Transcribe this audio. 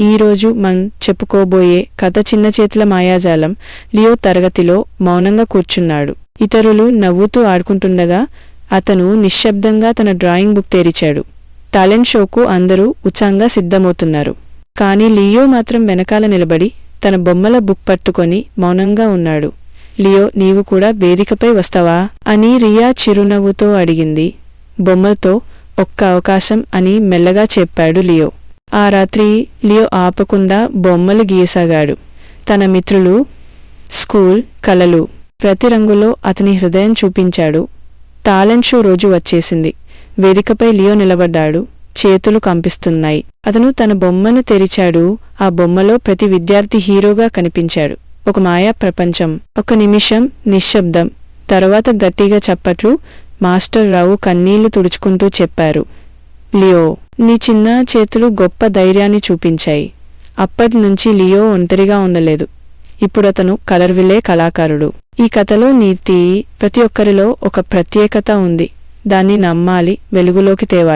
ఈరోజు మనం చెప్పుకోబోయే కథ చిన్న చేతుల మాయాజాలం లియో తరగతిలో మౌనంగా కూర్చున్నాడు. ఇతరులు నవ్వుతూ ఆడుకుంటుండగా అతను నిశ్శబ్దంగా తన డ్రాయింగ్ బుక్ తెరిచాడు. టాలెంట్ షోకు అందరూ ఉత్సాహంగా సిద్ధమవుతున్నారు. కానీ లియో మాత్రం వెనకాల నిలబడి తన బొమ్మల బుక్ పట్టుకొని మౌనంగా ఉన్నాడు. లియో నీవు కూడా వేదికపై వస్తావా? అని రియా చిరునవ్వుతో అడిగింది. బొమ్మలతో ఒక్క అవకాశం అని మెల్లగా చెప్పాడు లియో. ఆ రాత్రి లియో ఆపకుండా బొమ్మలు గీసాగాడు తన మిత్రులు స్కూల్ కలలు ప్రతి రంగులో అతని హృదయం చూపించాడు. టాలెంట్ షో రోజు వచ్చేసింది. వేదికపై లియో నిలబడ్డాడు. చేతులు కంపిస్తున్నాయి. అతను తన బొమ్మను తెరిచాడు. ఆ బొమ్మలో ప్రతి విద్యార్థి హీరోగా కనిపించాడు. ఒక మాయా ప్రపంచం ఒక నిమిషం నిశ్శబ్దం తర్వాత గట్టిగా చప్పట్లు మాస్టర్ రావు కన్నీళ్ళు తుడుచుకుంటూ చెప్పారు. లియో నీ చిన్న చేతులు గొప్ప ధైర్యాన్ని చూపించాయి. అప్పటి నుంచి లియో ఒంటరిగా ఉండలేదు. ఇప్పుడు అతను కలర్విలే కళాకారుడు. ఈ కథలో నీతి ప్రతి ఒక్కరిలో ఒక ప్రత్యేకత ఉంది. దాన్ని నమ్మాలి వెలుగులోకి తేవాలి.